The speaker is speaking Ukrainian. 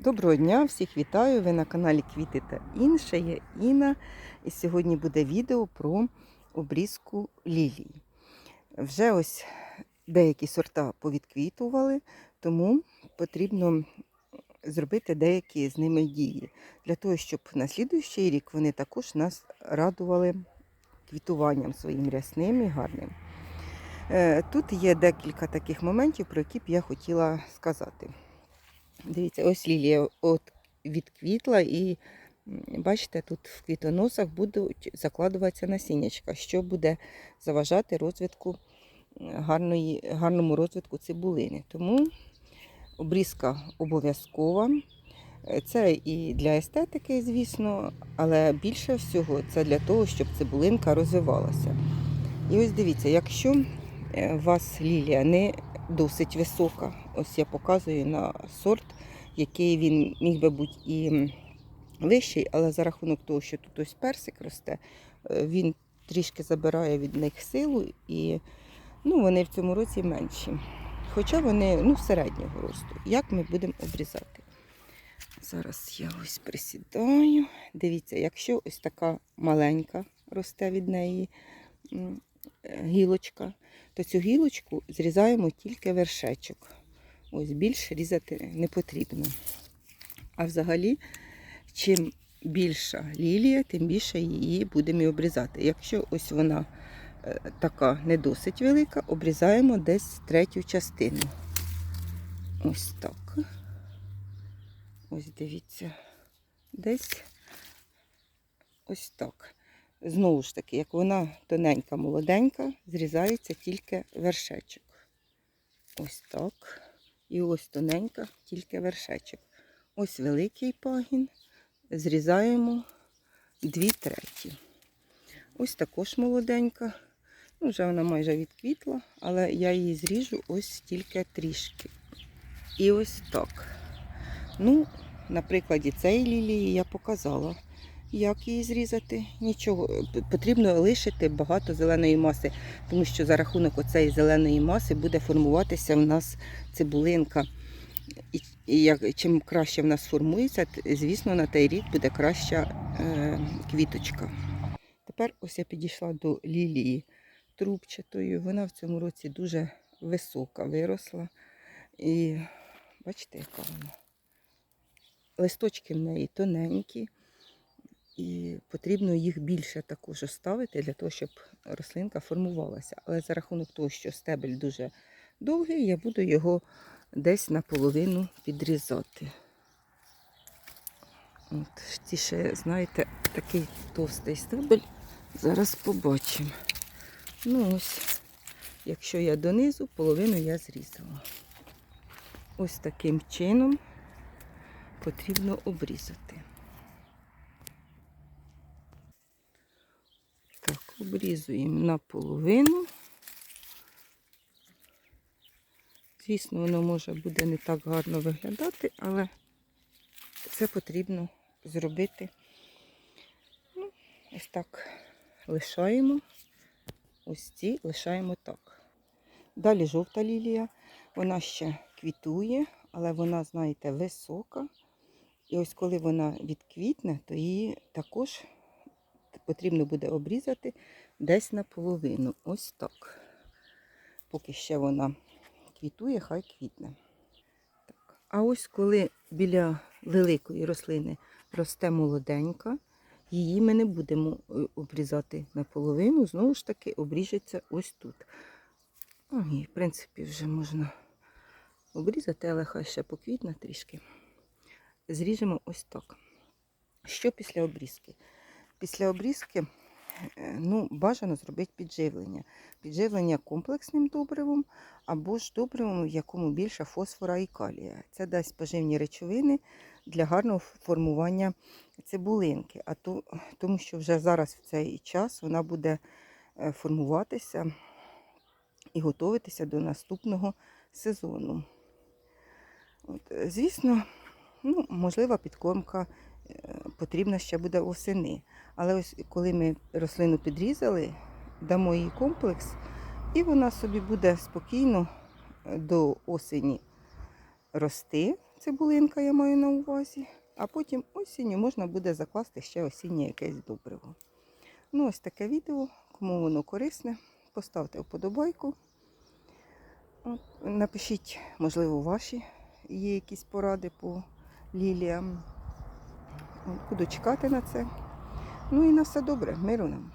Доброго дня, всіх вітаю! Ви на каналі Квіти та інше. Я Інна. І сьогодні буде відео про обрізку лілій. Вже ось деякі сорта повідквітували, тому потрібно зробити деякі з ними дії. Для того, щоб на слідуючий рік вони також нас радували квітуванням своїм рясним і гарним. Е, Тут є декілька таких моментів, про які б я хотіла сказати. Дивіться, ось лілія от відквітла і бачите, тут в квітоносах будуть закладуватися насіннячка, що буде заважати розвитку гарної, гарному розвитку цибулини. Тому обрізка обов'язкова. Це і для естетики, звісно, але більше всього це для того, щоб цибулинка розвивалася. І ось дивіться, якщо е, у вас лілія не досить висока, ось я показую на сорт, який він міг би бути і вищий, але за рахунок того, що тут ось персик росте, е, він трішки забирає від них силу і ну, вони в цьому році менші. Хоча вони ну, середнього росту. Як ми будемо обрізати? Зараз я ось присідаю. Дивіться, якщо ось така маленька росте від неї е, гілочка, то цю гілочку зрізаємо тільки вершечок. Ось більше різати не потрібно. А взагалі, чим більша лілія, тим більше її будемо і обрізати. Якщо ось вона е, така не досить велика, обрізаємо десь третю частину. Ось так. Ось дивіться. Десь ось так. Знову ж таки, як вона тоненька, молоденька, зрізається тільки вершечок. Ось так. І ось тоненька, тільки вершечок. Ось великий пагін. Зрізаємо дві треті. Ось також молоденька. Ну, вже вона майже відквітла, але я її зріжу ось тільки трішки. І ось так. Ну, на прикладі цієї лілії я показала, як її зрізати. Нічого, потрібно лишити багато зеленої маси, тому що за рахунок оцеї зеленої маси буде формуватися в нас цибулинка. І, і як, чим краще в нас формується, звісно, на той рік буде краща е, квіточка. Тепер ось я підійшла до лілії трубчатої. Вона в цьому році дуже висока виросла. І бачите, яка вона. Листочки в неї тоненькі, і потрібно їх більше також ставити для того, щоб рослинка формувалася. Але за рахунок того, що стебель дуже довгий, я буду його десь наполовину підрізати. От, ті ще, знаєте, такий товстий стебель. Зараз побачимо. Ну ось, якщо я донизу, половину я зрізала. Ось таким чином потрібно обрізати. Так, обрізуємо наполовину. Звісно, воно може буде не так гарно виглядати, але це потрібно зробити. Ну, ось так лишаємо. Ось ці лишаємо так. Далі жовта лілія. Вона ще квітує, але вона, знаєте, висока. І ось коли вона відквітне, то її також потрібно буде обрізати десь наполовину. Ось так. Поки ще вона квітує, хай квітне. Так. А ось коли біля великої рослини росте молоденька, її ми не будемо е, обрізати наполовину, знову ж таки обріжеться ось тут. Ну, і, в принципі, вже можна обрізати, але хай ще поквітне трішки. Зріжемо ось так. Що після обрізки? Після обрізки е, ну, бажано зробити підживлення. Підживлення комплексним добривом або ж добривом, в якому більше фосфора і калія. Це дасть поживні речовини для гарного формування цибулинки. А то, тому що вже зараз в цей час вона буде е, формуватися і готуватися до наступного сезону. От, е, звісно, ну, можлива підкормка потрібна ще буде восени. Але ось коли ми рослину підрізали, дамо їй комплекс, і вона собі буде спокійно е, до осені рости. цибулинка, я маю на увазі. А потім осінню можна буде закласти ще осіннє якесь добриво. Ну, ось таке відео. Кому воно корисне, поставте вподобайку. Напишіть, можливо, ваші є якісь поради по ліліям. Буду чекати на це. Ну і на все добре, миру нам.